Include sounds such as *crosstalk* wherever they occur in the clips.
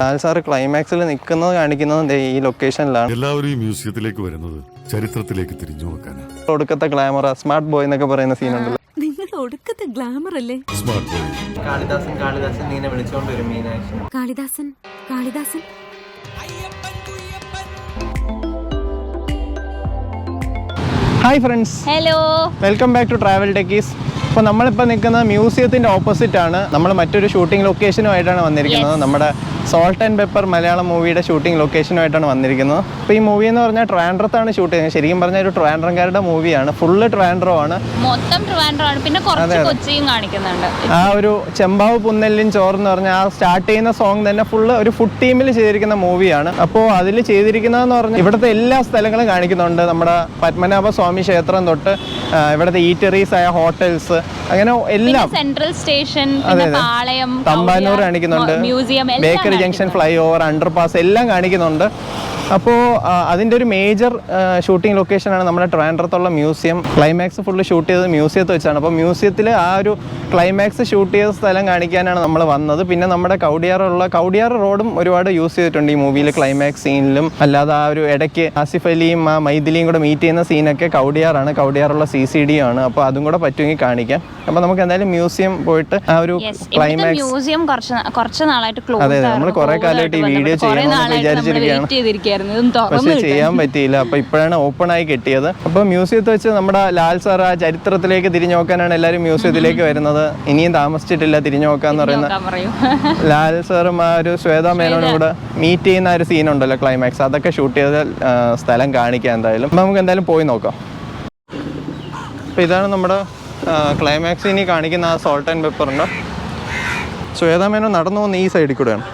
Lal sir ക്ലൈമാക്സിൽ നിൽക്കുന്നത് കാണിക്കുന്നത് ഈ ലൊക്കേഷനിലാണ് എല്ലാവരും ഈ മ്യൂസിയത്തിലേക്ക് വരുന്നത് ചരിത്രത്തിലേക്ക് തിരിഞ്ഞു നോക്കാനാണ് ഒടുക്കത്തെ ഗ്ലാമർ സ്മാർട്ട് ബോയ് എന്നൊക്കെ പറയുന്ന സീനുണ്ടല്ലോ ഒടുക്കത്തെ ഗ്ലാമർ അല്ലേ? സ്മാർട്ട് ബോയ് കാളിദാസൻ കാളിദാസൻ നീനെ വിളിച്ചോണ്ട് വരും മീനാക്ഷൻ Kalidasan Kalidasan. Hi friends hello welcome back to Travel Techies അപ്പോൾ നമ്മളിപ്പോൾ നിൽക്കുന്നത് മ്യൂസിയത്തിന്റെ ഓപ്പോസിറ്റാണ് നമ്മൾ മറ്റൊരു ഷൂട്ടിംഗ് ലൊക്കേഷനുമായിട്ടാണ് വന്നിരിക്കുന്നത്. നമ്മുടെ സോൾട്ട് ആൻഡ് പെപ്പർ മലയാളം മൂവിയുടെ ഷൂട്ടിംഗ് ലൊക്കേഷനുമായിട്ടാണ് വന്നിരിക്കുന്നത്. അപ്പോൾ ഈ മൂവി എന്ന് പറഞ്ഞാൽ ട്രാൻഡ്രത്താണ് ഷൂട്ട് ചെയ്യുന്നത്. ശരിക്കും പറഞ്ഞാൽ ഒരു ട്രാൻഡ്രംകാരുടെ മൂവിയാണ് ഫുള്ള് ട്രാൻഡ്രോ ആണ്. മൊത്തം ആണ്. പിന്നെ കുറച്ച് കൊച്ചിയും കാണിക്കുന്നുണ്ട്. ആ ഒരു ചെമ്പാവ് പുന്നെല്ലിൻ ചോറെന്ന് പറഞ്ഞാൽ ആ സ്റ്റാർട്ട് ചെയ്യുന്ന സോങ് തന്നെ ഫുള്ള് ഒരു ഫുഡ് ടീമിൽ ചെയ്തിരിക്കുന്ന മൂവിയാണ് അപ്പോൾ അതിൽ ചെയ്തിരിക്കുന്നതെന്ന് പറഞ്ഞാൽ ഇവിടുത്തെ എല്ലാ സ്ഥലങ്ങളും കാണിക്കുന്നുണ്ട്. നമ്മുടെ പത്മനാഭ സ്വാമി ക്ഷേത്രം തൊട്ട് ഇവിടുത്തെ ഈറ്ററീസ് ആയ ഹോട്ടൽസ് അങ്ങനെ എല്ലാം. Central station. പാളയം തമ്പാനൂർ കാണിക്കുന്നുണ്ട്. Museum bakery junction flyover underpass എല്ലാം കാണിക്കുന്നുണ്ട്. അപ്പോൾ അതിന്റെ ഒരു മേജർ ഷൂട്ടിംഗ് ലൊക്കേഷനാണ് നമ്മുടെ ട്രാൻഡ്രത്തുള്ള മ്യൂസിയം ക്ലൈമാക്സ് ഫുള്ള് ഷൂട്ട് ചെയ്തത് മ്യൂസിയത്ത് വെച്ചാണ്. അപ്പോൾ മ്യൂസിയത്തിൽ ആ ഒരു ക്ലൈമാക്സ് ഷൂട്ട് ചെയ്ത സ്ഥലം കാണിക്കാനാണ് നമ്മൾ വന്നത്. പിന്നെ നമ്മുടെ കൗടിയാറുള്ള കൗഡിയാർ റോഡും ഒരുപാട് യൂസ് ചെയ്തിട്ടുണ്ട് ഈ മൂവിയിൽ ക്ലൈമാക്സ് സീനിലും അല്ലാതെ ആ ഒരു ഇടയ്ക്ക് ആസിഫ് അലിയും ആ മൈഥിലിയും കൂടെ മീറ്റ് ചെയ്യുന്ന സീനൊക്കെ കൗടിയാറാണ്. കൗടിയാറുള്ള സി സി ഡി ആണ്. അപ്പോൾ അതും കൂടെ പറ്റുമെങ്കിൽ കാണിക്കാം. അപ്പോൾ നമുക്ക് എന്തായാലും മ്യൂസിയം പോയിട്ട് ആ ഒരു ക്ലൈമാക്സ് മ്യൂസിയം കുറച്ച് കുറച്ച് നാളായിട്ട് ക്ലോസ് അതെ, നമ്മൾ കുറേ കാലമായിട്ട് ഈ വീഡിയോ ചെയ്യണമെന്ന് വിചാരിച്ചിരിക്കുകയാണ്. പക്ഷെ ചെയ്യാൻ പറ്റിയില്ല. അപ്പൊ ഇപ്പോഴാണ് ഓപ്പൺ ആയി കിട്ടിയത്. അപ്പൊ മ്യൂസിയത്തിൽ വെച്ച് നമ്മുടെ ലാൽ സാർ ആ ചരിത്രത്തിലേക്ക് തിരിഞ്ഞു നോക്കാനാണ് എല്ലാവരും മ്യൂസിയത്തിലേക്ക് വരുന്നത്. ഇനിയും താമസിച്ചിട്ടില്ല തിരിഞ്ഞു നോക്കാന്ന് പറയുന്ന *laughs* ലാൽ സാറും ആ ഒരു ശ്വേത മേനോനും കൂടെ മീറ്റ് ചെയ്യുന്ന ഒരു സീൻ ഉണ്ടല്ലോ ക്ലൈമാക്സ് അതൊക്കെ ഷൂട്ട് ചെയ്ത സ്ഥലം കാണിക്കാം എന്തായാലും. നമുക്ക് എന്തായാലും പോയി നോക്കാം. അപ്പൊ ഇതാണ് നമ്മുടെ ക്ലൈമാക്സ് ഇനി കാണിക്കുന്ന ആ സോൾട്ട് ആൻഡ് പെപ്പറിന്റെ സോ മേനോൻ നടന്നു പോകുന്ന ഈ സൈഡിൽ കൂടെയാണ്.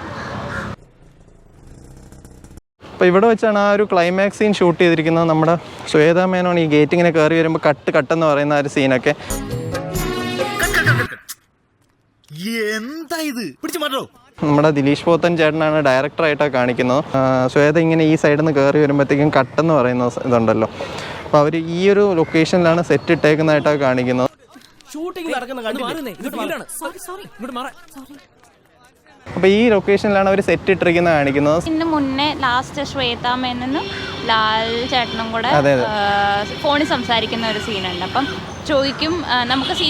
അപ്പോൾ ഇവിടെ വെച്ചാണ് ആ ഒരു ക്ലൈമാക്സ് സീൻ ഷൂട്ട് ചെയ്തിരിക്കുന്നത് നമ്മുടെ സ്വേതാ മേനോണ് ഈ ഗേറ്റിങ്ങനെ കയറി വരുമ്പോൾ കട്ട് കട്ടെന്ന് പറയുന്ന ആ ഒരു സീനൊക്കെ എന്താ ഇത് പിടിച്ചു മാറ്റോ. നമ്മുടെ ദിലീഷ് പോത്തൻ ചേട്ടനാണ് ഡയറക്ടറായിട്ടാണ് കാണിക്കുന്നത്. സ്വേത ശ്വേത ഇങ്ങനെ ഈ സൈഡിൽ നിന്ന് കയറി വരുമ്പോഴത്തേക്കും കട്ടെന്ന് പറയുന്ന ഇതുണ്ടല്ലോ. അപ്പോൾ അവർ ഈ ഒരു ലൊക്കേഷനിലാണ് സെറ്റ് ഇട്ടേക്കുന്നതായിട്ടാണ് കാണിക്കുന്നത്. ഷൂട്ടിംഗ് നടക്കുന്ന കണ്ടില്ലേ? ഇങ്ങോട്ട് സോറി ഇങ്ങോട്ട് അപ്പോൾ ഈ ലൊക്കേഷനിലാണ് അവർ സെറ്റ് ഇട്ടിരിക്കുന്നത് കാണിക്കുന്നത്. ഇതിന് മുന്നേ ലാസ്റ്റ് ശ്വേത മേനനും ലാൽ ചേട്ടനും കൂടെ. ഫോണിൽ സംസാരിക്കുന്ന ഒരു സീനുണ്ട് അപ്പം ചോദിക്കും നമുക്ക് സി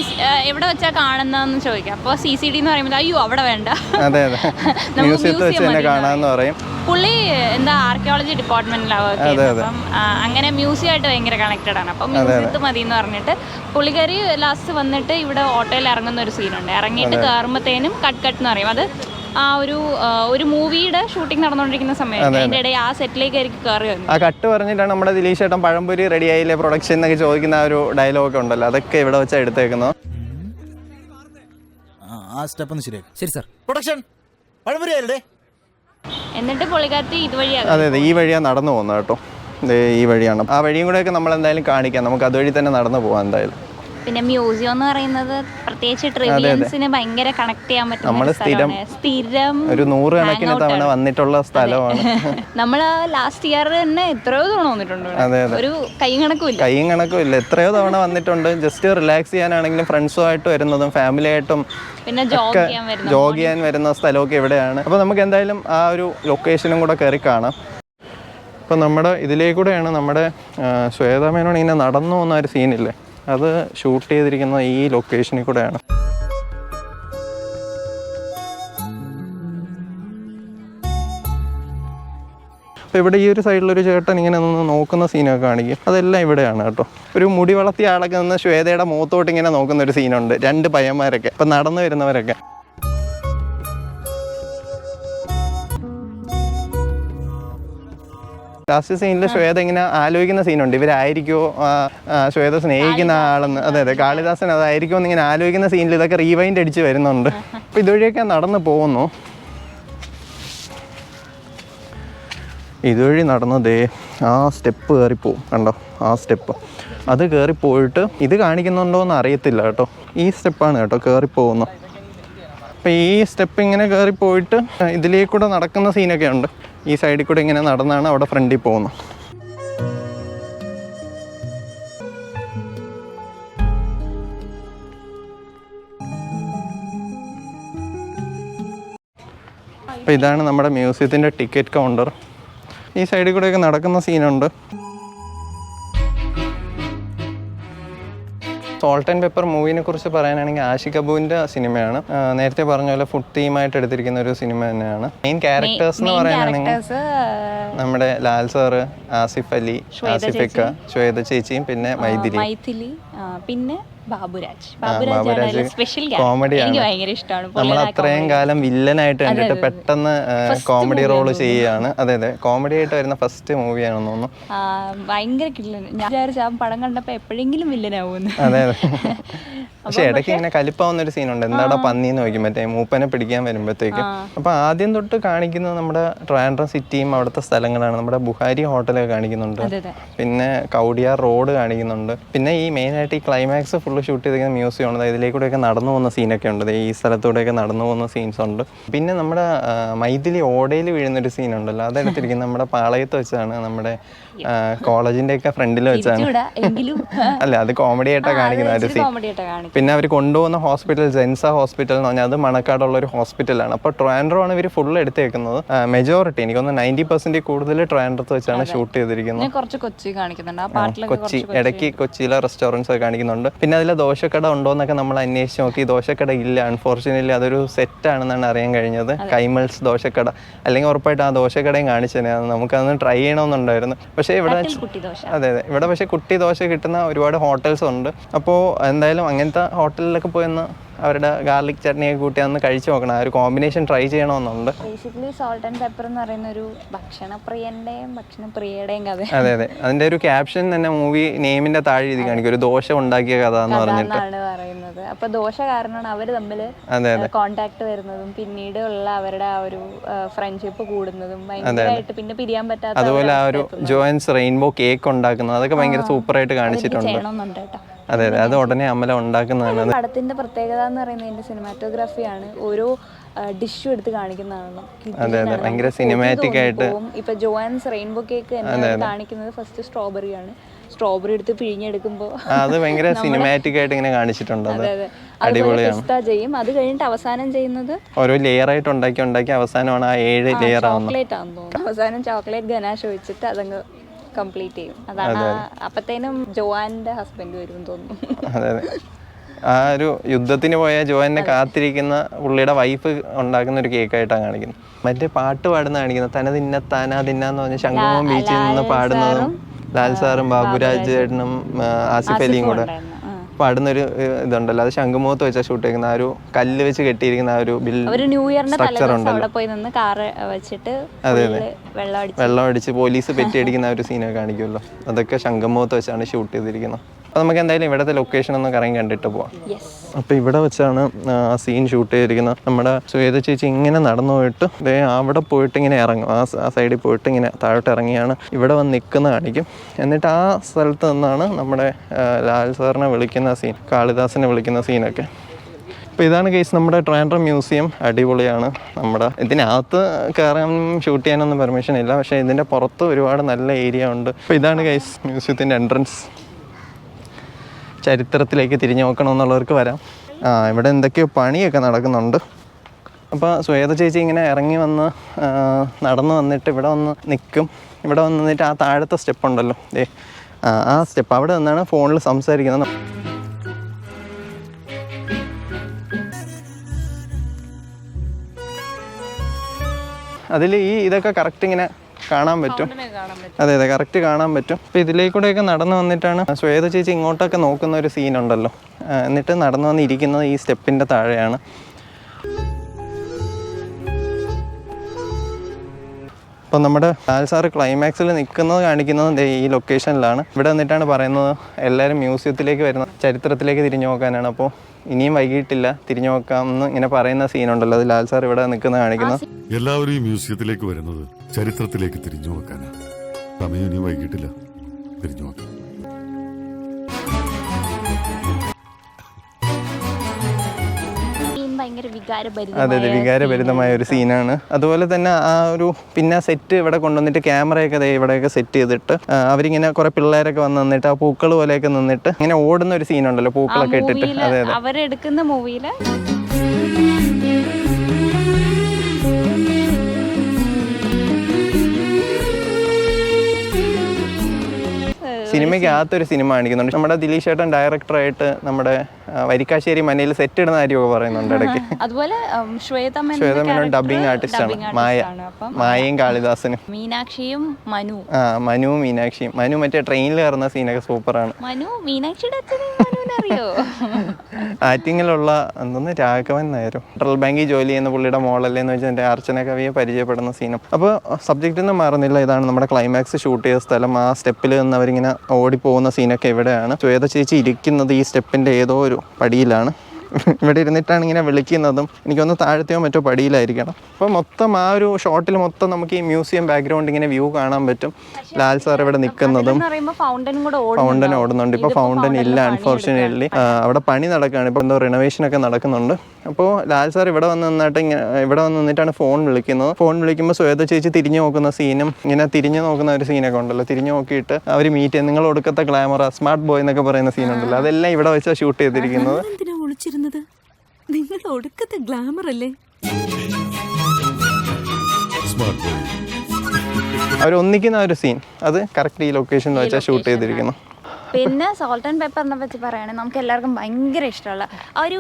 എവിടെ വെച്ചാ കാണുന്നതെന്ന് ചോദിക്കാം. അപ്പോൾ സി സി ഡി എന്ന് പറയുമ്പോൾ അയ്യോ അവിടെ വേണ്ട. അതെ അതെ. *laughs* നമുക്ക് മ്യൂസിയത്തിൽ വെച്ച് തന്നെ കാണാമെന്ന് പറയും. പുള്ളി എന്താ ആർക്കിയോളജി ഡിപ്പാർട്ട്മെന്റിലാണ് വർക്ക് ചെയ്യുന്നത്. അപ്പം അങ്ങനെ മ്യൂസിയം ആയിട്ട് ഭയങ്കര കണക്റ്റഡ് ആണ്. അപ്പം മ്യൂസിയത്ത് മതി എന്ന് പറഞ്ഞിട്ട് പുള്ളിക്കാരി ലാസ്റ്റ് വന്നിട്ട് ഇവിടെ ഓട്ടോയിൽ ഇറങ്ങുന്ന ഒരു സീനുണ്ട് ഇറങ്ങിയിട്ട് കയറുമ്പോഴത്തേനും കട്ട് കട്ട് എന്ന് പറയും. അത് ആ ഒരു ഒരു മൂവിയുടെ ഷൂട്ടിംഗ് നടന്നുകൊണ്ടിരിക്കുന്ന സമയത്ത് അതിന്റെ ഇടയിൽ ആ സെറ്റിലേക്ക് ആയിരിക്കും കയറി വന്നത് ആ കട്ട് പറഞ്ഞിട്ടാണ് നമ്മുടെ ദിലീഷ് ഏട്ടൻ പഴംപൊരി റെഡി ആയില്ലേ പ്രൊഡക്ഷൻ എന്നൊക്കെ ചോദിക്കുന്ന ആ ഒരു ഡയലോഗ് ഉണ്ടല്ലോ. അതൊക്കെ ഇവിടെ വെച്ചാൽ എടുത്തേക്കുന്നു. ആ സ്റ്റെപ്പ് ഒന്ന് ശരിയാക്കി. ശരി സാർ പ്രൊഡക്ഷൻ പഴംപൊരിയല്ലേ എന്നിട്ട് പുള്ളിക്കാരത്തി ഇതുവഴി അതെ അതെ. ഈ വഴിയാണ് നടന്നു പോകുന്നത് കേട്ടോ. ദേ ഈ വഴിയാണ്. ആ വഴിയും കൂടെയൊക്കെ നമ്മൾ എന്തായാലും കാണിക്കാം. നമുക്ക് അതുവഴി തന്നെ നടന്നു പോകാം എന്തായാലും. പിന്നെ മ്യൂസിയം എന്ന് പറയുന്നത് പ്രത്യേകിച്ച് ട്രിവിയൻസിന് ഭയങ്കര കണക്ട് ചെയ്യാൻ പറ്റുന്ന സ്ഥിരം സ്ഥലമാണ്. സ്ഥിരം ഒരു നൂറ് കണക്കിന് തവണ വന്നിട്ടുള്ള സ്ഥലമാണ്. നമ്മൾ ലാസ്റ്റ് ഇയർ തന്നെ എത്രയോ തവണ വന്നിട്ടുണ്ട്. ഒരു കൈ കണക്കുമില്ല കൈയും കണക്കും ഇല്ല. എത്രയോ തവണ വന്നിട്ടുണ്ട്. ജസ്റ്റ് റിലാക്സ് ചെയ്യാനാണെങ്കിലും ഫ്രണ്ട്സുമായിട്ട് വരുന്നതും ഫാമിലി ആയിട്ടും പിന്നെ ജോഗ് ചെയ്യാൻ വരുന്ന ജോഗ് ചെയ്യാൻ വരുന്ന സ്ഥലമൊക്കെ ഇവിടെയാണ്. അപ്പോൾ നമുക്ക് എന്തായാലും ആ ഒരു ലൊക്കേഷനും കൂടെ കയറി കാണാം. അപ്പോൾ നമ്മുടെ ഇതിലേക്കൂടെയാണ് നമ്മുടെ ശ്വേതാമേനോട് ഇങ്ങനെ നടന്നു പോകുന്ന ഒരു സീനില്ലേ അത് ഷൂട്ട് ചെയ്തിരിക്കുന്ന ഈ ലൊക്കേഷനിൽ കൂടെയാണ്. അപ്പോൾ ഇവിടെ ഈ ഒരു സൈഡിലൊരു ചേട്ടൻ ഇങ്ങനെ നിന്ന് നോക്കുന്ന സീനൊക്കെ കാണിക്കും. അതെല്ലാം ഇവിടെയാണ് കേട്ടോ. ഒരു മുടി വളർത്തിയ ആളൊക്കെ നിന്ന് ശ്വേതയുടെ മുഖത്തോട്ട് ഇങ്ങനെ നോക്കുന്ന ഒരു സീനുണ്ട് രണ്ട് പയ്യന്മാരൊക്കെ. ഇപ്പം നടന്നു വരുന്നവരൊക്കെ. ലാസ്റ്റ് സീനിൽ ശ്വേത ഇങ്ങനെ ആലോചിക്കുന്ന സീനുണ്ട്. ഇവരായിരിക്കോ ശ്വേത സ്നേഹിക്കുന്ന ആളെന്ന്. അതെ അതെ കാളിദാസൻ അതായിരിക്കും എന്ന് ഇങ്ങനെ ആലോചിക്കുന്ന സീനിൽ ഇതൊക്കെ റീവൈൻഡ് അടിച്ച് വരുന്നുണ്ട്. അപ്പോൾ ഇതുവഴിയൊക്കെ നടന്നു പോകുന്നു. ഇതുവഴി നടന്നതേ ആ സ്റ്റെപ്പ് കയറിപ്പോവും കണ്ടോ? ആ സ്റ്റെപ്പ് അത് കയറിപ്പോയിട്ട് ഇത് കാണിക്കുന്നുണ്ടോ എന്ന് അറിയത്തില്ല കേട്ടോ. ഈ സ്റ്റെപ്പാണ് കേട്ടോ കയറിപ്പോകുന്നു അപ്പം ഈ സ്റ്റെപ്പ് ഇങ്ങനെ കയറിപ്പോയിട്ട് ഇതിലേക്കൂടെ നടക്കുന്ന സീനൊക്കെ ഉണ്ട്. ഈ സൈഡിൽ കൂടെ ഇങ്ങനെ നടന്നാണ് അവിടെ ഫ്രണ്ടിൽ പോകുന്നത്. അപ്പോൾ ഇതാണ് നമ്മുടെ മ്യൂസിയത്തിന്റെ ടിക്കറ്റ് കൗണ്ടർ. ഈ സൈഡിൽ കൂടെയൊക്കെ നടക്കുന്ന സീനുണ്ട്. സോൾട്ട് ആൻഡ് പെപ്പർ മൂവിനെ കുറിച്ച് പറയാനാണെങ്കിൽ ആഷി കപൂറിന്റെ സിനിമയാണ്. നേരത്തെ പറഞ്ഞ പോലെ ഫുഡ് തീമായിട്ട് എടുത്തിരിക്കുന്ന ഒരു സിനിമ തന്നെയാണ്. മെയിൻ ക്യാരക്ടേഴ്സ് എന്ന് പറയാനാണെങ്കിൽ നമ്മുടെ ലാൽ സാറ് ആസിഫ് അലി ആസിഫിക്ക ശ്വേത ചേച്ചിയും പിന്നെ മൈഥിലി. പിന്നെ ബാബുരാജ് ബാബുരാജ് സ്പെഷ്യൽ കോമഡിയാണ്. എനിക്ക് ഭയങ്കര ഇഷ്ടമാണ് നമ്മൾ അത്രയും കാലം വില്ലനായിട്ട് കണ്ടിട്ട് പെട്ടെന്ന് കോമഡി റോൾ ചെയ്യുകയാണ് അതെ അതെ. കോമഡി ആയിട്ട് വരുന്ന ഫസ്റ്റ് മൂവിയാണെന്ന് തോന്നുന്നു. ഭയങ്കര ഞാൻ വിചാരിച്ച ആ പടം കണ്ടപ്പോ എപ്പോഴെങ്കിലും വില്ലനാവുമെന്ന് അതെ അതെ. *laughs* പക്ഷെ ഇടയ്ക്ക് ഇങ്ങനെ കലിപ്പാവുന്ന ഒരു സീനുണ്ട് എന്താടാ പന്നി എന്ന് നോക്കി മറ്റേ മൂപ്പനെ പിടിക്കാൻ വരുമ്പോഴത്തേക്കും. അപ്പൊ ആദ്യം തൊട്ട് കാണിക്കുന്നത് നമ്മുടെ ട്രാൻഡ്രം സിറ്റിയും അവിടുത്തെ സ്ഥലങ്ങളാണ്. നമ്മുടെ ബുഹാരി ഹോട്ടലൊക്കെ കാണിക്കുന്നുണ്ട്. പിന്നെ കൗടിയാർ റോഡ് കാണിക്കുന്നുണ്ട്. പിന്നെ ഈ മെയിനായിട്ട് ഈ ക്ലൈമാക്സ് ഫുള്ള് ഷൂട്ട് ചെയ്തിരിക്കുന്ന മ്യൂസിയം ഉണ്ട്. ഇതിലേക്കൂടെയൊക്കെ നടന്നു പോകുന്ന സീനൊക്കെ ഉണ്ട്. ഈ സ്ഥലത്തൂടെയൊക്കെ നടന്നു പോകുന്ന സീൻസ് ഉണ്ട്. പിന്നെ നമ്മുടെ മൈഥിലി ഓടയിൽ വീഴുന്നൊരു സീനുണ്ടല്ലോ അതെടുത്തിരിക്കുന്നത് നമ്മുടെ പാളയത്ത് വെച്ചാണ് നമ്മുടെ കോളേജിന്റെ ഒക്കെ ഫ്രണ്ടിൽ വെച്ചാണ്. *laughs* അല്ല അത് കോമഡി ആയിട്ടാണ് കാണിക്കുന്നത് ഒരു സീൻ പിന്നെ അവർ കൊണ്ടുപോകുന്ന ഹോസ്പിറ്റൽ ജെൻസ ഹോസ്പിറ്റൽ എന്ന് പറഞ്ഞാൽ അത് മണക്കാടുള്ള ഒരു ഹോസ്പിറ്റലാണ് അപ്പോൾ ട്രാൻഡ്രോ ആണ് ഇവർ ഫുൾ എടുത്തേക്കുന്നത്. മെജോറിറ്റി എനിക്കൊന്ന് നയന്റി പെർസെന്റ് കൂടുതൽ ട്രാൻഡ്രത്ത് വെച്ചാണ് ഷൂട്ട് ചെയ്തിരിക്കുന്നത്. കുറച്ച് കൊച്ചി കാണിക്കുന്നുണ്ട്. കൊച്ചി ഇടയ്ക്ക് കൊച്ചിയിലെ റെസ്റ്റോറന്റ്സ് ഒക്കെ കാണിക്കുന്നുണ്ട്. പിന്നെ അതിലെ ദോശക്കട ഉണ്ടോ എന്നൊക്കെ നമ്മൾ അന്വേഷിച്ച് നോക്കി. ദോശക്കട ഇല്ല അൺഫോർച്ചുനേറ്റ്ലി അതൊരു സെറ്റ് ആണെന്നാണ് അറിയാൻ കഴിഞ്ഞത്. കൈമൽസ് ദോശക്കട. അല്ലെങ്കിൽ ഉറപ്പായിട്ട് ആ ദോശക്കടയും കാണിച്ചു തന്നെയാണ് നമുക്കതൊന്ന് ട്രൈ ചെയ്യണമെന്നുണ്ടായിരുന്നു. പക്ഷേ ഇവിടെ അതെ അതെ. ഇവിടെ പക്ഷേ കുട്ടി ദോശ കിട്ടുന്ന ഒരുപാട് ഹോട്ടൽസ് ഉണ്ട്. അപ്പോൾ എന്തായാലും അങ്ങനത്തെ ഹോട്ടലിലൊക്കെ പോയി ഒന്ന് അവരുടെ ഗാർലിക് ചട്നിയൊക്കെ കൂട്ടി അന്ന് കഴിച്ചു നോക്കണം. ആ ഒരു കോമ്പിനേഷൻ ട്രൈ ചെയ്യണമെന്നുണ്ട്. ബേസിക്കലി സോൾട്ട് ആൻഡ് പെപ്പർ എന്ന് പറയുന്ന ഒരു ഭക്ഷണപ്രിയന്റെയും ഭക്ഷണപ്രിയയുടെയും കഥ. അതെ അതെ. അതിന്റെ ഒരു ക്യാപ്ഷൻ തന്നെ മൂവി നെയിമിന്റെ താഴെ എഴുതി കാണിക്കും. ഒരു ദോശ ഉണ്ടാക്കിയ കഥ എന്ന് പറഞ്ഞിട്ട്. എന്നാണ് പറയുന്നത്. അപ്പൊ ദോശ കാരണമാണ് അവർ തമ്മിൽ അതെ അതെ. കോണ്ടാക്ട് വരുന്നതും പിന്നീട് ഉള്ള അവരുടെ ആ ഒരു ഫ്രണ്ട്ഷിപ്പ് കൂടുന്നതും ഭയങ്കരമായിട്ട് പിന്നെ പിരിയാൻ പറ്റാത്ത അതുപോലെ ആ ഒരു ജോയിൻസ് റെയിൻബോ കേക്ക് ഉണ്ടാക്കുന്നത് അതൊക്കെ ഭയങ്കര സൂപ്പറായിട്ട് കാണിച്ചിട്ടുണ്ട്. ചെയ്യണമെന്നുണ്ട് കേട്ടോ. അതെ അതെ. അത് ഉടനെ അമല ഉണ്ടാക്കുന്നതാണ്. പടത്തിന്റെ പ്രത്യേകത എന്ന് പറയുന്നത് എന്റെ സിനിമാറ്റോഗ്രാഫി ആണ് ഓരോ ഡിഷും എടുത്ത് കാണിക്കുന്നതാണ്. അതെ അതെ. ഭയങ്കര സിനിമാറ്റിക് ആയിട്ട് ഇപ്പൊ ജോവാൻസ് റെയിൻബോ കേക്ക് കാണിക്കുന്നത് ഫസ്റ്റ് സ്ട്രോബെറി ആണ്. സ്ട്രോബെറി എടുത്ത് പിഴിഞ്ഞെടുക്കുമ്പോൾ അത് ഭയങ്കര സിനിമാറ്റിക് ആയിട്ട് ഇങ്ങനെ കാണിച്ചിട്ടുണ്ട്. അത് പിസ്ത ചെയ്യും. അത് കഴിഞ്ഞിട്ട് അവസാനം ചെയ്യുന്നത്? ഓരോ ലെയർ ആയിട്ട് ഉണ്ടാക്കി ഉണ്ടാക്കി അവസാനമാണ് ആ ഏഴ് ലെയർ ആവുന്നത്. ചോക്ലേറ്റ് ആണെന്ന് തോന്നുന്നു. അവസാനം ചോക്ലേറ്റ് ഗനാഷ് ഒഴിച്ചിട്ട് അതങ്ങ് കംപ്ലീറ്റ് ചെയ്യും. അതാണ് അപ്പത്തേനും ജോവാന്റെ ഹസ്ബൻഡ് വരും തോന്നുന്നു. അതെ അതെ. ആ ഒരു യുദ്ധത്തിന് പോയ ജോയനെ കാത്തിരിക്കുന്ന പുള്ളിയുടെ വൈഫ് ഉണ്ടാക്കുന്ന ഒരു കേക്കായിട്ടാണ് കാണിക്കുന്നത്. മറ്റേ പാട്ട് പാടുന്ന കാണിക്കുന്നത്. തനത് തിന്ന താനാ തിന്നാന്ന് പറഞ്ഞ ശംഖുമം ബീച്ചിൽ നിന്ന് പാടുന്നതും ലാൽ സാറും ബാബുരാജ് ചേട്ടനും ആസിഫലിയും ആസിഫ് അലിയും കൂടെ. പാടുന്നൊരു ഇതുണ്ടല്ലോ. അത് ശംഖുമുഖത്ത് വെച്ചാൽ ഷൂട്ട് ചെയ്യുന്ന ആ ഒരു കല്ല് വെച്ച് കെട്ടിയിരിക്കുന്ന ആ ഒരു ന്യൂ ഇയറിന്റെ സ്ട്രക്ചർ ഉണ്ടല്ലോ. പോയി നിന്ന് കാറ് വെച്ചിട്ട് വെള്ളം അടിച്ച്. വെള്ളം അടിച്ച് പോലീസ് പെറ്റി അടിക്കുന്ന ആ ഒരു സീനൊക്കെ കാണിക്കുമല്ലോ. അതൊക്കെ ശംഖുമുഖത്ത് വെച്ചാണ് ഷൂട്ട് ചെയ്തിരിക്കുന്നത്. നമുക്ക് എന്തായാലും ഇവിടുത്തെ ലൊക്കേഷൻ ഒന്ന് കറങ്ങി കണ്ടിട്ട് പോവാം. അപ്പോൾ ഇവിടെ വെച്ചാണ് ആ സീൻ ഷൂട്ട് ചെയ്തിരിക്കുന്നത് നമ്മുടെ സ്വേത ചേച്ചി ഇങ്ങനെ നടന്നു പോയിട്ട് ദേ അവിടെ പോയിട്ട് ഇങ്ങനെ ഇറങ്ങും. ആ ആ സൈഡിൽ പോയിട്ട് ഇങ്ങനെ താഴോട്ട് ഇറങ്ങിയാണ് ഇവിടെ വന്ന് നിൽക്കുന്ന കാണിക്കും. എന്നിട്ട് ആ സ്ഥലത്ത് നിന്നാണ് നമ്മുടെ ലാൽ സാറിനെ വിളിക്കുന്ന സീൻ കാളിദാസിനെ വിളിക്കുന്ന സീനൊക്കെ അപ്പോൾ ഇതാണ് കേസ് നമ്മുടെ ട്രാൻഡ്രം മ്യൂസിയം. അടിപൊളിയാണ് നമ്മുടെ ഇതിനകത്ത് കയറാൻ ഷൂട്ട് ചെയ്യാനൊന്നും പെർമിഷൻ ഇല്ല. പക്ഷേ ഇതിന്റെ പുറത്ത് ഒരുപാട് നല്ല ഏരിയ ഉണ്ട്. അപ്പോൾ ഇതാണ് കേസ് മ്യൂസിയത്തിന്റെ എൻട്രൻസ് ചരിത്രത്തിലേക്ക് തിരിഞ്ഞു നോക്കണമെന്നുള്ളവർക്ക് വരാം. ആ ഇവിടെ എന്തൊക്കെയോ പണിയൊക്കെ നടക്കുന്നുണ്ട്. അപ്പോൾ ശ്വേത ചേച്ചി ഇങ്ങനെ ഇറങ്ങി വന്ന് നടന്നു നടന്ന് വന്നിട്ട് ഇവിടെ വന്ന് നിൽക്കും ഇവിടെ വന്ന് നിന്നിട്ട് ആ താഴത്തെ സ്റ്റെപ്പ് ഉണ്ടല്ലോ. ഏ ആ സ്റ്റെപ്പ് അവിടെ നിന്നാണ് ഫോണിൽ സംസാരിക്കുന്നത്. അതിൽ ഈ ഇതൊക്കെ കറക്റ്റ് ഇങ്ങനെ കാണാൻ പറ്റും. കാണാൻ പറ്റും. അതെ അതെ കറക്റ്റ് കാണാൻ പറ്റും. അപ്പോൾ ഇതിലേക്കൂടെയൊക്കെ നടന്നു വന്നിട്ടാണ് ശ്വേത ചേച്ചി ഇങ്ങോട്ടൊക്കെ നോക്കുന്ന ഒരു സീൻ ഉണ്ടല്ലോ. എന്നിട്ട് നടന്നു വന്നിരിക്കുന്നത് ഈ സ്റ്റെപ്പിന്റെ താഴെയാണ്. അപ്പോൾ നമ്മുടെ ലാൽ സാറ് ക്ലൈമാക്സിൽ നിൽക്കുന്നത് കാണിക്കുന്നത് ദേ ഈ ലൊക്കേഷനിലാണ് ഇവിടെ വന്നിട്ടാണ് പറയുന്നത് എല്ലാവരും മ്യൂസിയത്തിലേക്ക് വരുന്ന ചരിത്രത്തിലേക്ക് തിരിഞ്ഞു നോക്കാനാണ്. അപ്പോൾ ഇനിയും വൈകിട്ടില്ല തിരിഞ്ഞു നോക്കാം എന്ന് ഇങ്ങനെ പറയുന്ന സീനുണ്ടല്ലോ അത് ലാൽ സാർ ഇവിടെ നിൽക്കുന്നത് കാണിക്കുന്നത്. എല്ലാവരും ഈ മ്യൂസിയത്തിലേക്ക് വരുന്നത് ചരിത്രത്തിലേക്ക് തിരിഞ്ഞു നോക്കാനാ സമയം ഇനി വൈകിട്ടില്ല. തിരിഞ്ഞു നോക്കാം. അതെ അതെ വികാരഭരിതമായ ഒരു സീനാണ്. അതുപോലെ തന്നെ ആ ഒരു പിന്നെ സെറ്റ് ഇവിടെ കൊണ്ടുവന്നിട്ട് ക്യാമറയൊക്കെ ദേ ഇവിടെയൊക്കെ സെറ്റ് ചെയ്തിട്ട് അവരിങ്ങനെ കുറെ പിള്ളേരൊക്കെ വന്ന് നിന്നിട്ട് ആ പൂക്കൾ പോലെയൊക്കെ നിന്നിട്ട് ഇങ്ങനെ ഓടുന്ന ഒരു സീനുണ്ടല്ലോ പൂക്കളൊക്കെ ഇട്ടിട്ട്. അതെ അതെ. അവരെടുക്കുന്ന മൂവിയിൽ സിനിമയ്ക്കകത്തൊരു സിനിമ കാണിക്കുന്നുണ്ട്. നമ്മുടെ ദിലീഷ് ചേട്ടൻ ഡയറക്ടറായിട്ട് നമ്മുടെ വരിക്കാശ്ശേരി മനയിൽ സെറ്റ് ഇടുന്ന കാര്യമൊക്കെ പറയുന്നുണ്ട് ഇടയ്ക്ക്. അതുപോലെ ഉം, ശ്വേത മേനോന്റെ Shweta Menon character dubbing artist ആണ്. മായ മായയും കാളിദാസനും. മീനാക്ഷിയും മനു. ആ മനുവും മീനാക്ഷിയും മനു മറ്റേ ട്രെയിനിൽ കയറുന്ന സീനൊക്കെ സൂപ്പറാണ് മനു മീനാക്ഷിയുടെ അറിയോ? ആറ്റിങ്ങിലുള്ള എന്തോന്ന് രാഘവൻ നായരോ ഫെഡറൽ ബാങ്കിൽ ജോലി ചെയ്യുന്ന പുള്ളിയുടെ മോളല്ലേന്ന് വെച്ചാൽ എന്റെ അർച്ചന കവിയെ പരിചയപ്പെടുന്ന സീനും. അപ്പോൾ സബ്ജക്റ്റിൽ നിന്ന് മാറുന്നില്ല. ഇതാണ് നമ്മുടെ ക്ലൈമാക്സ് ഷൂട്ട് ചെയ്ത സ്ഥലം. ആ സ്റ്റെപ്പിൽ നിന്ന് അവരിങ്ങനെ ഓടിപ്പോകുന്ന സീനൊക്കെ ഇവിടെയാണ്. ശ്വേത ചേച്ചി ഇരിക്കുന്നത് ഈ സ്റ്റെപ്പിന്റെ ഏതോ ഒരു പടിയിലാണ്. ഇവിടെ ഇരുന്നിട്ടാണ് ഇങ്ങനെ വിളിക്കുന്നതും എനിക്കൊന്ന് താഴത്തെയോ മറ്റോ പടിയിലായിരിക്കണം. അപ്പോൾ മൊത്തം ആ ഒരു ഷോട്ടിൽ മൊത്തം നമുക്ക് ഈ മ്യൂസിയം ബാക്ക്ഗ്രൗണ്ട് ഇങ്ങനെ വ്യൂ കാണാൻ പറ്റും. ലാൽ സാർ ഇവിടെ നിൽക്കുന്നതും ഫൗണ്ടൻ ഓടുന്നുണ്ട്? ഇപ്പോൾ ഫൗണ്ടൻ ഇല്ല അൺഫോർച്ചുനേറ്റ്ലി അവിടെ പണി നടക്കുകയാണ് ഇപ്പോൾ എന്തോ റിനോവേഷൻ ഒക്കെ നടക്കുന്നുണ്ട്. അപ്പോൾ ലാൽ സാർ ഇവിടെ വന്ന് നിന്നിട്ട് ഇങ്ങനെ ഇവിടെ വന്ന് നിന്നിട്ടാണ് ഫോൺ വിളിക്കുന്നത്. ഫോൺ വിളിക്കുമ്പോൾ ശ്വേത ചേച്ചി തിരിഞ്ഞു നോക്കുന്ന സീനും ഇങ്ങനെ തിരിഞ്ഞു നോക്കുന്ന ഒരു സീനൊക്കെ ഉണ്ടല്ലോ. തിരിഞ്ഞു നോക്കിയിട്ട് അവർ മീറ്റ് നിങ്ങൾ ഒടുക്കത്തെ ഗ്ലാമറ സ്മാർട്ട് ബോയ് എന്നൊക്കെ പറയുന്ന സീനുണ്ടല്ലോ അതെല്ലാം ഇവിടെ വെച്ചാണ് ഷൂട്ട് ചെയ്തിരിക്കുന്നത്. ഒളിച്ചിരുന്നത് നിങ്ങൾ ഒടുക്കത്തെ ഗ്ലാമർ അല്ലേ? അവരൊന്നിക്കുന്ന ബോയ് അവർ ഒന്നിക്കുന്ന ആ ഒരു സീൻ അത് കറക്റ്റ് ഈ ലൊക്കേഷനിൽ വെച്ചാൽ ഷൂട്ട് ചെയ്തിരിക്കുന്നു പിന്നെ സോൾട്ട് ആൻഡ് പെപ്പറിനെ പറ്റി പറയുകയാണെങ്കിൽ നമുക്ക് എല്ലാവർക്കും ഭയങ്കര ഇഷ്ടമുള്ള ആ ഒരു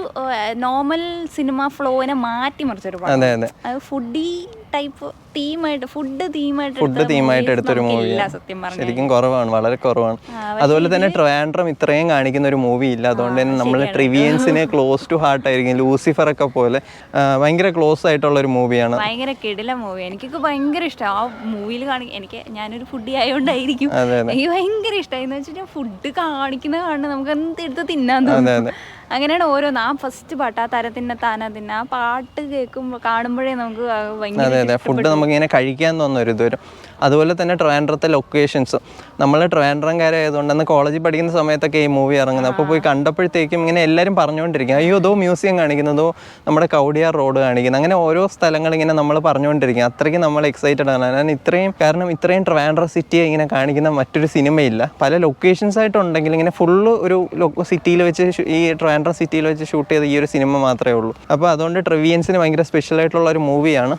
നോർമൽ സിനിമ ഫ്ലോനെ മാറ്റി മറിച്ചൊരു പടം അതെ അതെ. അത് ഫുഡി ടൈപ്പ് തീമായിട്ട് ഫുഡ് തീമായിട്ട് ഫുഡ് തീമായിട്ട് എടുത്തൊരു മൂവി ശരിക്കും കുറവാണ് വളരെ കുറവാണ്. അതുപോലെ തന്നെ ട്രയാൻഡ്രം ഇത്രയും കാണിക്കുന്ന ഒരു മൂവി ഇല്ല. അതുകൊണ്ട് തന്നെ നമ്മൾ ട്രിവിയൻസിനെ ക്ലോസ് ടു ഹാർട്ട് ആയിരിക്കും. ലൂസിഫർ ഒക്കെ പോലെ ഭയങ്കര ക്ലോസ് ആയിട്ടുള്ള ഒരു മൂവിയാണ് ഭയങ്കര കിടില മൂവി എനിക്കൊക്കെ ഭയങ്കര ഇഷ്ടം. ആ മൂവിയിൽ കാണി എനിക്ക് ഞാനൊരു ഫുഡി ആയതുകൊണ്ടായിരിക്കും. എനിക്ക് ഭയങ്കര ഇഷ്ടമായി എന്ന് വെച്ചാൽ ഫുഡ് കാണിക്കുന്ന കാണുന്നത് നമുക്ക് എന്ത് എടുത്ത് തിന്നാൻ തോന്നുന്നു. അങ്ങനെയാണ് ഓരോന്ന് ആ ഫസ്റ്റ് പാട്ട് ആ തര തിന്ന താന തിന്ന ആ പാട്ട് കേൾക്കുമ്പോൾ കാണുമ്പോഴേ നമുക്ക് അതെ അതെ. ഫുഡ് നമുക്കിങ്ങനെ കഴിക്കാൻ തോന്നുന്ന ഒരു ഇതുവരും. അതുപോലെ തന്നെ ട്രിവാൻഡ്രത്തെ ലൊക്കേഷൻസ് നമ്മൾ ട്രിവാൻഡ്രംകാരായതുകൊണ്ട് അന്ന് കോളേജിൽ പഠിക്കുന്ന സമയത്തൊക്കെ ഈ മൂവി ഇറങ്ങുന്നത്. അപ്പോൾ പോയി കണ്ടപ്പോഴത്തേക്കും ഇങ്ങനെ എല്ലാവരും പറഞ്ഞുകൊണ്ടിരിക്കും അയ്യോ അതോ മ്യൂസിയം കാണിക്കുന്നതോ. നമ്മുടെ കൗടിയാർ റോഡ് കാണിക്കുന്നത്. അങ്ങനെ ഓരോ സ്ഥലങ്ങൾ ഇങ്ങനെ നമ്മൾ പറഞ്ഞുകൊണ്ടിരിക്കും അത്രയ്ക്ക് നമ്മൾ എക്സൈറ്റഡ് ആണ്. ഞാൻ ഇത്രയും കാരണം ഇത്രയും ട്രിവാൻഡ്ര സിറ്റിയെ ഇങ്ങനെ കാണിക്കുന്ന മറ്റൊരു സിനിമയില്ല പല ലൊക്കേഷൻസ് ആയിട്ടുണ്ടെങ്കിൽ ഇങ്ങനെ ഫുള്ള് ഒരു സിറ്റിയിൽ വെച്ച് ഈ ഈ ട്രിവാൻഡ്രം സിറ്റിയിൽ വെച്ച് ഷൂട്ട് ചെയ്ത ഈ ഒരു സിനിമ മാത്രമേ ഉള്ളൂ. അപ്പോൾ അതുകൊണ്ട് ട്രിവിയൻസിന് ഭയങ്കര സ്പെഷ്യൽ ആയിട്ടുള്ള ഒരു മൂവിയാണ്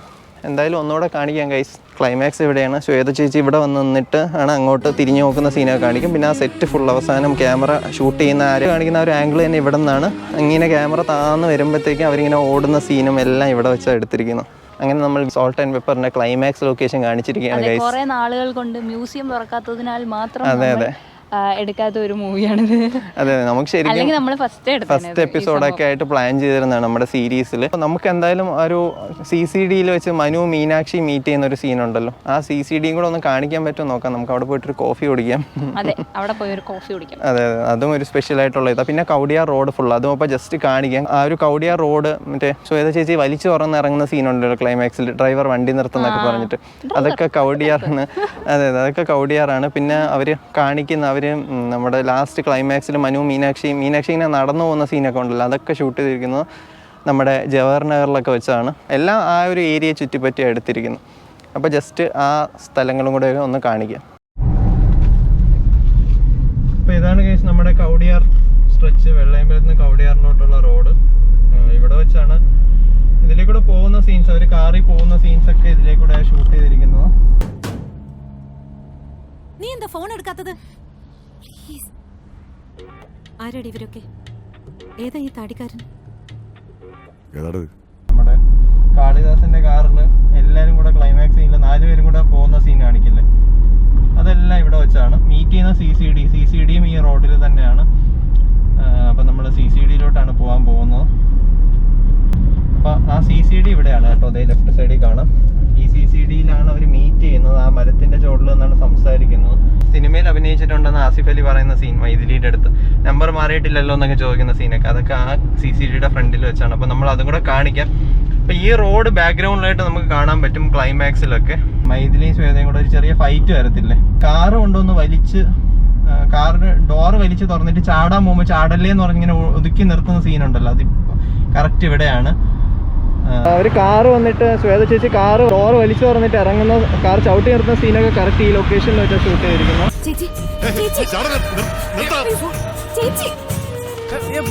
എന്തായാലും ഒന്നുകൂടെ കാണിക്കാം ഗൈസ് ക്ലൈമാക്സ് ഇവിടെയാണ്. ശ്വേത ചേച്ചി ഇവിടെ വന്ന് നിന്നിട്ട് ആണ് അങ്ങോട്ട് തിരിഞ്ഞു നോക്കുന്ന സീനൊക്കെ കാണിക്കും. പിന്നെ ആ സെറ്റ് ഫുൾ അവസാനം ക്യാമറ ഷൂട്ട് ചെയ്യുന്ന ആര് കാണിക്കുന്ന ഒരു ആംഗിൾ തന്നെ ഇവിടെ നിന്നാണ്. ഇങ്ങനെ ക്യാമറ താന്ന് വരുമ്പോഴത്തേക്കും അവരിങ്ങനെ ഓടുന്ന സീനും എല്ലാം ഇവിടെ വെച്ചാണ് എടുത്തിരിക്കുന്നത് അങ്ങനെ നമ്മൾ സോൾട്ട് ആൻഡ് പെപ്പറിന്റെ ക്ലൈമാക്സ് ലൊക്കേഷൻ കാണിച്ചിരിക്കുകയാണ് അതെ ഗൈസ് നാളുകൾ കൊണ്ട് മ്യൂസിയം തുറക്കാത്തതിനാൽ മാത്രം അതെ, അതെ. എടുക്കാത്ത ഒരു മൂവിയാണിത്. അതെ നമുക്ക് ശരിക്കും നമ്മൾ ഫസ്റ്റ് ഫസ്റ്റ് എപ്പിസോഡൊക്കെ ആയിട്ട് പ്ലാൻ ചെയ്തിരുന്നതാണ് നമ്മുടെ സീരീസിൽ നമുക്ക് എന്തായാലും ഒരു സി സി ഡിയിൽ വെച്ച് മനു മീനാക്ഷി മീറ്റ് ചെയ്യുന്ന ഒരു സീൻ ഉണ്ടല്ലോ. ആ സി സി ഡിയും കൂടെ ഒന്ന് കാണിക്കാൻ പറ്റുമോ നോക്കാം. നമുക്ക് അവിടെ പോയിട്ട് ഒരു കോഫി കുടിക്കാം. അതെ അവിടെ പോയി ഒരു കോഫി കുടിക്കാം. അതെ അതെ അതും ഒരു സ്പെഷ്യൽ ആയിട്ടുള്ള ഇതാ. പിന്നെ കൗടിയാർ റോഡ് ഫുൾ അതും അപ്പോൾ ജസ്റ്റ് കാണിക്കാം. ആ ഒരു കൗടിയാർ റോഡ് മറ്റേ ശ്വേത ചേച്ചി വലിച്ചു തുറന്ന് ഇറങ്ങുന്ന സീൻ ഉണ്ടല്ലോ ക്ലൈമാക്സിൽ ഡ്രൈവർ വണ്ടി നിർത്തുന്നൊക്കെ പറഞ്ഞിട്ട്. അതൊക്കെ കൗടിയാറാണ്. അതെ അതെ അതൊക്കെ കൗടിയാറാണ്. പിന്നെ അവർ കാണിക്കുന്ന അവർ നമ്മുടെ ലാസ്റ്റ് ക്ലൈമാക്സിൽ മനു മീനാക്ഷി മീനാക്ഷി ഇങ്ങനെ നടന്നു പോകുന്ന സീനൊക്കെ ഉണ്ടല്ലോ അതൊക്കെ ഷൂട്ട് ചെയ്തിരിക്കുന്നത് നമ്മുടെ ജവഹർ നഗറിലൊക്കെ വെച്ചാണ്. എല്ലാം ആ ഒരു ഏരിയ ചുറ്റിപ്പറ്റി എടുത്തിരിക്കുന്നു. അപ്പോൾ ജസ്റ്റ് ആ സ്ഥലങ്ങളും കൂടെ ഒന്ന് കാണിക്കാം. അപ്പോൾ ഇതാണ് കേസ് നമ്മുടെ കൗടിയാർ സ്ട്രെച്ച് വെള്ളയമ്പലത്ത് നിന്ന് കൗടിയാറിലോട്ടുള്ള റോഡ് ഇവിടെ വെച്ചാണ് ഇതിലേക്കൂടെ പോകുന്ന സീൻസ് അവർ കാറിൽ പോകുന്ന സീൻസ് ഒക്കെ ഇതിലേക്കൂടെ ഷൂട്ട് ചെയ്തിരിക്കുന്നത്. നീ എന്താ ഫോൺ എടുക്കാത്തത്? പ്ലീസ് ആരാടി ഇവരൊക്കെ? ഏതാ ഈ താടിക്കാരൻ? ഏതാട് നമ്മുടെ കാളിദാസന്റെ കാറിൽ എല്ലാവരും കൂടെ ക്ലൈമാക്സ് സീനിൽ നാലുപേരും കൂടെ പോകുന്ന സീൻ കാണിക്കില്ലേ? അതെല്ലാം ഇവിടെ വെച്ചാണ്. മീറ്റ് ചെയ്യുന്ന C C D C C ഡിയും ഈ റോഡിൽ തന്നെയാണ്. അപ്പം നമ്മൾ സി സി ഡിയിലോട്ടാണ് പോകാൻ പോകുന്നത്. അപ്പം ആ സി സി ഡി ഇവിടെയാണ് കേട്ടോ. അതേ ലെഫ്റ്റ് സൈഡിൽ കാണാം. ഈ സി സി ഡിയിലാണ് അവർ മീറ്റ് ചെയ്യുന്നത്. ആ മരത്തിന്റെ ചോട്ടിൽ നിന്നാണ് സംസാരിക്കുന്നത്. സിനിമയിൽ അഭിനയിച്ചിട്ടുണ്ടെന്ന് ആസിഫ് അലി പറയുന്ന സീൻ മൈഥിലിയുടെ അടുത്ത്. നമ്പർ മാറിയിട്ടില്ലല്ലോ എന്നൊക്കെ ചോദിക്കുന്ന സീനൊക്കെ അതൊക്കെ ആ സി സി ഡിയുടെ ഫ്രണ്ടിൽ വെച്ചാണ്. അപ്പോൾ നമ്മൾ അതും കൂടെ കാണിക്കാം. അപ്പോൾ ഈ റോഡ് ബാക്ക്ഗ്രൗണ്ടിലായിട്ട് നമുക്ക് കാണാൻ പറ്റും ക്ലൈമാക്സിലൊക്കെ മൈഥിലിയും ശ്വേതയും കൂടെ ഒരു ചെറിയ ഫൈറ്റ് വരത്തില്ലേ? കാറ് കൊണ്ടുവന്ന് വലിച്ച് കാറിന് ഡോർ വലിച്ച് തുറന്നിട്ട് ചാടാൻ പോകുമ്പോൾ ചാടല്ലേ എന്ന് പറഞ്ഞിങ്ങനെ ഒതുക്കി നിർത്തുന്ന സീനുണ്ടല്ലോ അത് കറക്റ്റ് ഇവിടെയാണ്. ഒരു കാറ് വന്നിട്ട് ശ്വേത ചേച്ചി കാറ് ഡോറ് വലിച്ചു തുറന്നിട്ട് ഇറങ്ങുന്ന കാർ ചവിട്ടി നിർത്തുന്ന സീനൊക്കെ കറക്റ്റ് ഈ ലൊക്കേഷനിൽ വെച്ചാൽ ഷൂട്ട് ചെയ്തിരിക്കുന്നു അപ്പൊ ചേച്ചി ചേച്ചി.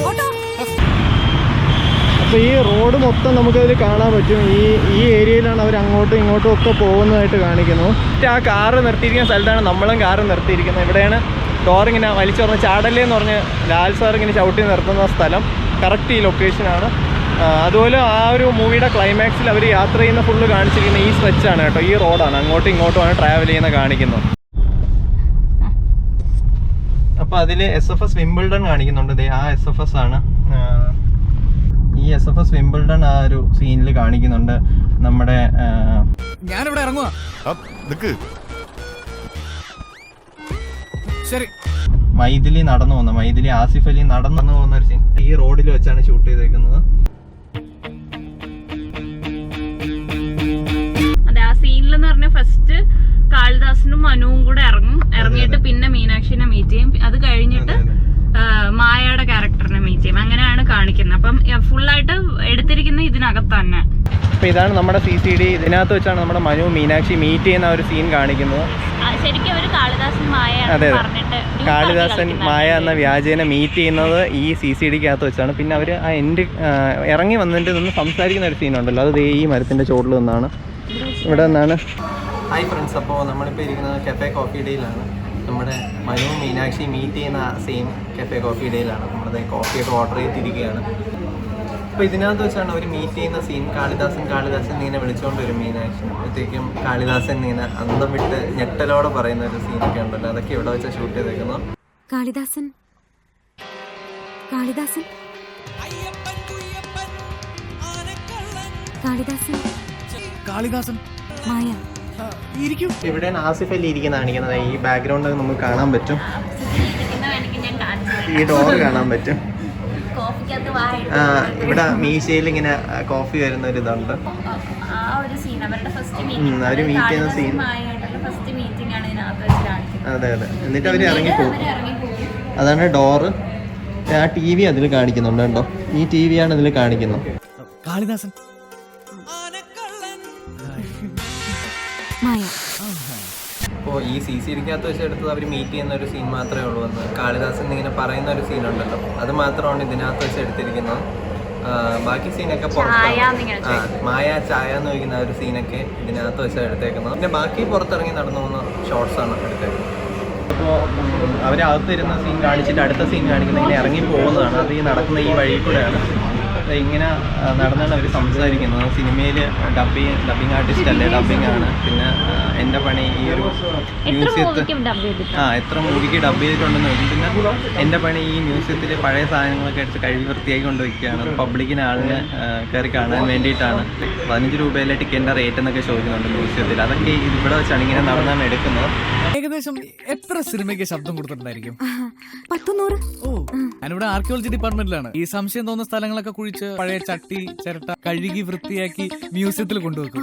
ഓട്ടോ. അപ്പോൾ ഈ റോഡ് മൊത്തം നമുക്കതിൽ കാണാൻ പറ്റും. ഈ ഈ ഏരിയയിലാണ് അവർ അങ്ങോട്ടും ഇങ്ങോട്ടും ഒക്കെ പോകുന്നതായിട്ട് കാണിക്കുന്നു. ആ കാറ് നിർത്തിയിരിക്കുന്ന സ്ഥലത്താണ് നമ്മളും കാറ് നിർത്തിയിരിക്കുന്നത്. ഇവിടെയാണ് ഡോർ ഇങ്ങനെ വലിച്ചു പറഞ്ഞ ചാടല്ലേ എന്ന് പറഞ്ഞ് ലാൽ സാർ ഇങ്ങനെ ചവിട്ടി നിർത്തുന്ന സ്ഥലം. കറക്റ്റ് ഈ ലൊക്കേഷനാണ് അതുപോലെ ആ ഒരു മൂവിയുടെ ക്ലൈമാക്സിൽ അവർ യാത്ര ചെയ്യുന്ന ഫുള്ള് കാണിച്ചിരിക്കുന്ന ഈ സ്ട്രെച്ചാണ് കേട്ടോ. ഈ റോഡാണ് അങ്ങോട്ടും ഇങ്ങോട്ടുമാണ് ട്രാവൽ ചെയ്യുന്ന കാണിക്കുന്നത്. അപ്പോൾ അതിൽ എസ് എഫ് എസ് വിംബിൾഡൺ കാണിക്കുന്നുണ്ട്. ദേ ആ എസ് എഫ് എസ് ആണ്. ഈ എസ് എഫ് എസ് വിംബിൾഡൺ ആ ഒരു സീനിൽ കാണിക്കുന്നുണ്ട് നമ്മുടെ ഞാനിവിടെ ഇറങ്ങുക ശരി. മൈഥിലി നടന്നു പോകുന്ന മൈഥിലി ആസിഫ് അലി നടന്നു പോകുന്ന ഒരു സീൻ ഈ റോഡിൽ വെച്ചാണ് ഷൂട്ട് ചെയ്തേക്കുന്നത്. അതെ എന്ന് പറഞ്ഞാൽ പറഞ്ഞ ഫസ്റ്റ് കാളിദാസനും മനുവും കൂടെ ഇറങ്ങും. ഇറങ്ങിയിട്ട് പിന്നെ മീനാക്ഷിനെ മീറ്റ് ചെയ്യും. അത് കഴിഞ്ഞിട്ട് മായയുടെ ക്യാരക്ടറിനെ മീറ്റ് ചെയ്യും. അങ്ങനെയാണ് കാണിക്കുന്നത്. അപ്പം ഫുള്ളായിട്ട് എടുത്തിരിക്കുന്ന ഇതിനകത്ത് തന്നെ. അപ്പൊ ഇതാണ് നമ്മുടെ സി സി ഡി ഇതിനകത്ത് വെച്ചാണ് നമ്മുടെ മനു മീനാക്ഷി മീറ്റ് ചെയ്യുന്ന ഒരു സീൻ കാണിക്കുന്നത്. ശരിക്കും അവർ കാളിദാസൻ മായ അതെ, കാളിദാസൻ കളി മായ എന്ന വ്യാജേനെ മീറ്റ് ചെയ്യുന്നത് ഈ സി സി ഡിക്കകത്ത് വെച്ചാണ്. പിന്നെ അവർ ആ എൻഡ് ഇറങ്ങി വന്നിട്ട് നിന്ന് സംസാരിക്കുന്ന ഒരു സീനുണ്ടല്ലോ അത് ഈ മരത്തിന്റെ ചോട്ടിൽ നിന്നാണ്. ഇവിടെ നിന്നാണ് ഹായ് ഫ്രണ്ട്സ് അപ്പോൾ നമ്മളിപ്പോൾ ഇരിക്കുന്നത് കഫേ കോഫി ഡേയിലാണ് നമ്മുടെ മനു മീനാക്ഷി മീറ്റ് ചെയ്യുന്ന സെയിം കഫേ കോഫി ഡേയിലാണ് നമ്മളത് കോഫിയൊക്കെ ഓർഡർ ചെയ്തിരിക്കുകയാണ്. അപ്പോൾ ഇതിനകത്ത് വെച്ചാണ് അവർ മീറ്റ് ചെയ്യുന്ന സീൻ കാളിദാസൻ കാളിദാസൻ ഇങ്ങനെ വിളിച്ചുകൊണ്ട് വരും മീനാക്ഷി. അപ്പോഴത്തേക്കും കാളിദാസൻ ഇങ്ങനെ അന്തം വിട്ട് ഞെട്ടലോടെ പറയുന്ന ഒരു സീനൊക്കെ ഉണ്ടല്ലോ. അതൊക്കെ ഇവിടെ വെച്ചാൽ ഷൂട്ട് ചെയ്തേക്കുന്നു. കാളിദാസൻ. കാളിദാസൻ. കാളിദാസൻ. കാളിദാസൻ. മായ. ഇരിക്കും. ഇവിടെ ആസിഫ് അലി ഇരിക്കുന്ന കാണിക്കുന്നത്. ഈ ബാക്ക്ഗ്രൗണ്ട് നമുക്ക് കാണാൻ പറ്റും. ഈ ഡോർ കാണാൻ പറ്റും. ആ, ഇവിടെ മീശയിൽ ഇങ്ങനെ കോഫി വരുന്ന ഒരു ഇതുണ്ട്. ആ ഒരു സീൻ അവരുടെ ഫസ്റ്റ് ഉം, മീറ്റിംഗ് അവർ മീറ്റ് ചെയ്യുന്ന സീൻ ഫസ്റ്റ് മീറ്റിംഗ് ആണ് ഇതിനകത്ത് വെച്ച് അതെ അതെ. എന്നിട്ട് അവർ ഇറങ്ങിപ്പോകും അവർ ഇറങ്ങിപ്പോകും അതാണ് ഡോറ് ആ ടി വി അതിൽ കാണിക്കുന്നുണ്ട് കേട്ടോ. ഈ ടി വി ആണ് ഇതിൽ കാണിക്കുന്നത്. കാളിദാസൻ. മായ. അപ്പോൾ ഈ സി സി ഇരിക്കാത്ത വെച്ച് എടുത്തത് അവർ മീറ്റ് ചെയ്യുന്ന ഒരു സീൻ മാത്രമേ ഉള്ളൂ എന്ന്. കാളിദാസൻ ഇങ്ങനെ പറയുന്ന ഒരു സീൻ ഉണ്ടല്ലോ. അത് മാത്രമാണ് ഇതിനകത്ത് വെച്ച് എടുത്തിരിക്കുന്നത്. ബാക്കി സീനൊക്കെ മായ ചായ എന്ന് ചോദിക്കുന്ന ഒരു സീനൊക്കെ ഇതിനകത്ത് വെച്ച് എടുത്തേക്കുന്നത്. പിന്നെ ബാക്കി പുറത്തിറങ്ങി നടന്നു പോകുന്ന ഷോർട്സ് ആണ് എടുത്തേക്കുന്നത്. അപ്പോൾ അവരകത്തിരുന്ന സീൻ കാണിച്ചിട്ട് അടുത്ത സീൻ കാണിക്കുന്ന ഇങ്ങനെ ഇറങ്ങി പോകുന്നതാണ്. അത് ഈ നടക്കുന്ന ഈ വഴി കൂടെയാണ്. ഇങ്ങനെ നടന്നാണ് അവർ സംസാരിക്കുന്നത്. സിനിമയിൽ ഡബിങ് ഡബിങ് ആർട്ടിസ്റ്റ് അല്ലേ ഡബിങ് ആണ്. പിന്നെ എന്റെ എന്റെ പണി ഈ ഒരു മ്യൂസിയത്തിൽ ആ എത്ര മൂവിക്ക് ഡബ് ചെയ്തിട്ടുണ്ടെന്ന് ചോദിക്കും പിന്നെ എന്റെ പണി ഈ മ്യൂസിയത്തിൽ പഴയ സാധനങ്ങളൊക്കെ എടുത്ത് കഴുകി വൃത്തിയാക്കി കൊണ്ടുവയ്ക്കുകയാണ്. പബ്ലിക്കിന് ആളിന് കയറി കാണാൻ വേണ്ടിയിട്ടാണ്. പതിനഞ്ച് രൂപയിലെ ടിക്കറ്റിന്റെ റേറ്റ് എന്നൊക്കെ ചോദിക്കുന്നുണ്ട് മ്യൂസിയത്തിൽ. അതൊക്കെ ഇവിടെ വെച്ചാണ് ഇങ്ങനെ നടന്നാണ് എടുക്കുന്നത്. ഏകദേശം എത്ര സിനിമയ്ക്ക് ശബ്ദം കൊടുത്തിട്ടുണ്ടായിരിക്കും? ഓ ഞാനിവിടെ ആർക്കിയോളജി ഡിപ്പാർട്ട്മെന്റിലാണ് ഈ സംശയം തോന്നുന്ന സ്ഥലങ്ങളൊക്കെ കുഴിച്ച് പഴയ ചട്ടി ചിരട്ട കഴുകി വൃത്തിയാക്കി മ്യൂസിയത്തിൽ കൊണ്ടുവെക്കും.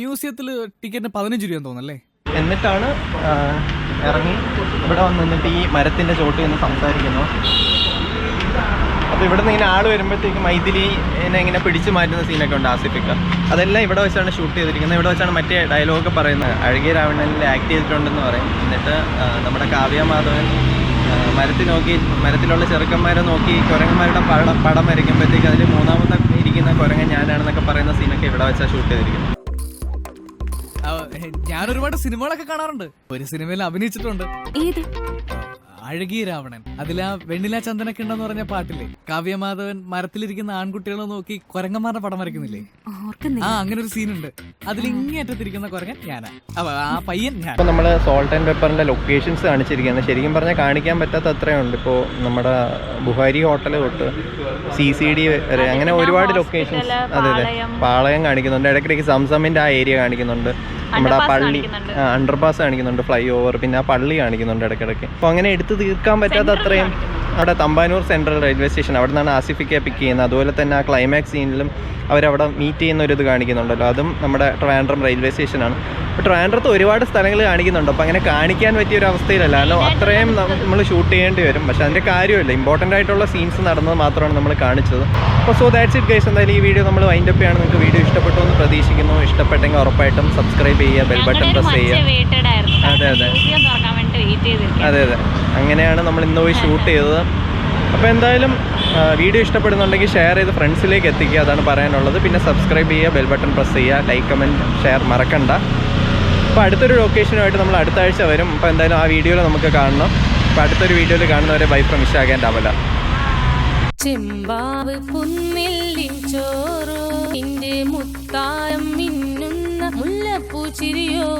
മ്യൂസിയത്തിൽ ടിക്കറ്റിന് പതിനഞ്ച് രൂപ തോന്നല്ലേ എന്നിട്ടാണ് ഇറങ്ങി. ഇവിടെ വന്നിട്ട് ഈ മരത്തിന്റെ ചോട്ടിൽ നിന്ന് സംസാരിക്കുന്നു. അപ്പോൾ ഇവിടെ നിന്ന് ഇങ്ങനെ ആൾ വരുമ്പോഴത്തേക്ക് മൈഥിലി എന്നെ ഇങ്ങനെ പിടിച്ചു മാറ്റുന്ന സീനൊക്കെ ഉണ്ട് ആസിഫിക്ക. അതെല്ലാം ഇവിടെ വെച്ചാണ് ഷൂട്ട് ചെയ്തിരിക്കുന്നത്. ഇവിടെ വെച്ചാണ് മറ്റേ ഡയലോഗ് പറയുന്നത്. അഴകിയ രാവണനിൽ ആക്ട് ചെയ്തിട്ടുണ്ടെന്ന് പറയും. എന്നിട്ട് നമ്മുടെ കാവ്യ മാധവൻ മരത്തിൽ നോക്കി മരത്തിലുള്ള ചെറുക്കന്മാരെ നോക്കി കുരങ്ങന്മാരുടെ പടം പടം വരയ്ക്കുമ്പോഴത്തേക്ക് അതിൽ മൂന്നാമത്തെ ഇരിക്കുന്ന കുരങ്ങൻ ഞാനാണെന്നൊക്കെ പറയുന്ന സീനൊക്കെ ഇവിടെ വെച്ചാണ് ഷൂട്ട് ചെയ്തിരിക്കുന്നത്. ഞാൻ ഒരുപാട് സിനിമകളൊക്കെ കാണാറുണ്ട്. ഒരു സിനിമയിൽ അഭിനയിച്ചിട്ടുണ്ട്. ഏത്? അഴകിയ രാവണൻ. അതിൽ ആ വെണ്ണില ചന്ദനൊക്കെ ഉണ്ടെന്ന് പറഞ്ഞ പാട്ടില്ലേ? കാവ്യമാധവൻ മരത്തിലിരിക്കുന്ന ആൺകുട്ടികളെ നോക്കി കുരങ്ങന്മാരുടെ പടം വരയ്ക്കുന്നില്ലേ? ആ ഓർക്കുന്നില്ല അങ്ങനെ ഒരു സീനുണ്ട്. അതിൽ ഇങ്ങേറ്റത്തിരിക്കുന്ന കുരങ്ങൻ ഞാനാ. അപ്പൊ ആ പയ്യൻ ഞാൻ ഇപ്പോൾ നമ്മൾ സോൾട്ട് ആൻഡ് പെപ്പറിന്റെ ലൊക്കേഷൻസ് കാണിച്ചിരിക്കുകയാണ് ശരിക്കും പറഞ്ഞാൽ കാണിക്കാൻ പറ്റാത്ത അത്രയുണ്ട്. ഇപ്പോൾ നമ്മുടെ ബുഹാരി ഹോട്ടൽ തൊട്ട് സി സി ഡി വരെ അങ്ങനെ ഒരുപാട് ലൊക്കേഷൻസ് അതെ അതെ. പാളയം. കാണിക്കുന്നുണ്ട്. ഇടയ്ക്കിടയ്ക്ക് സംസമിന്റെ ആ ഏരിയ കാണിക്കുന്നുണ്ട്. നമ്മുടെ ആ പള്ളി അണ്ടർപാസ് കാണിക്കുന്നുണ്ട് ഫ്ലൈ ഓവർ പിന്നെ ആ പള്ളി കാണിക്കുന്നുണ്ട് ഇടയ്ക്കിടയ്ക്ക്. അപ്പോൾ അങ്ങനെ എടുത്ത് തീർക്കാൻ പറ്റാത്ത അത്രയും അവിടെ തമ്പാനൂർ സെൻട്രൽ റെയിൽവേ സ്റ്റേഷൻ അവിടെ നിന്നാണ് ആസിഫിക്കെ പിക്ക് ചെയ്യുന്നത്. അതുപോലെ തന്നെ ആ ക്ലൈമാക്സ് സീനിലും അവരവിടെ മീറ്റ് ചെയ്യുന്ന ഒരു ഇത് കാണിക്കുന്നുണ്ടല്ലോ. അതും നമ്മുടെ ട്രാൻഡ്രം റെയിൽവേ സ്റ്റേഷനാണ് അപ്പോൾ ട്രാൻഡ്രത്ത് ഒരുപാട് സ്ഥലങ്ങൾ കാണിക്കുന്നുണ്ട്. അപ്പോൾ അങ്ങനെ കാണിക്കാൻ പറ്റിയ ഒരു അവസ്ഥയിലല്ല. കാരണം അത്രയും നമ്മൾ ഷൂട്ട് ചെയ്യേണ്ടി വരും. പക്ഷേ അതിന്റെ കാര്യമില്ല. ഇമ്പോർട്ടന്റ് ആയിട്ടുള്ള സീൻസ് നടന്നത് മാത്രമാണ് നമ്മൾ കാണിച്ചത്. അപ്പോൾ സോ ദാറ്റ്സ് ഇറ്റ് ഗൈസ് എന്തായാലും ഈ വീഡിയോ നമ്മൾ വൈൻഡ് അപ്പ് ചെയ്യാണ്. നിങ്ങൾക്ക് വീഡിയോ ഇഷ്ടപ്പെട്ടു എന്ന് പ്രതീക്ഷിക്കുന്നു. ഇഷ്ടപ്പെട്ടെങ്കിൽ ഉറപ്പായിട്ടും സബ്സ്ക്രൈബ് ചെയ്യുക ബെൽ ബട്ടൺ പ്രസ് ചെയ്യുക. അതെ, അതെ. അതെ അതെ. അങ്ങനെയാണ് നമ്മൾ ഇന്ന് പോയി ഷൂട്ട് ചെയ്തത്. അപ്പോൾ എന്തായാലും വീഡിയോ ഇഷ്ടപ്പെടുന്നുണ്ടെങ്കിൽ ഷെയർ ചെയ്ത് ഫ്രണ്ട്സിലേക്ക് എത്തിക്കുക അതാണ് പറയാനുള്ളത്. പിന്നെ സബ്സ്ക്രൈബ് ചെയ്യുക ബെൽ ബട്ടൺ പ്രസ് ചെയ്യുക ലൈക്ക് കമന്റ് ഷെയർ മറക്കണ്ട. അപ്പോൾ അടുത്തൊരു ലൊക്കേഷനുമായിട്ട് നമ്മൾ അടുത്ത ആഴ്ച വരും. അപ്പോൾ എന്തായാലും ആ വീഡിയോയിൽ നമുക്ക് കാണണം. അപ്പോൾ അടുത്തൊരു വീഡിയോയിൽ കാണുന്നവരെ ബൈ ഫ്രം എന്റെ അമല. ചെമ്പാവ് ചോറോ നിന്റെ മുത്തായം മിന്നുന്ന മുല്ലപ്പൂ ചിരിയോ?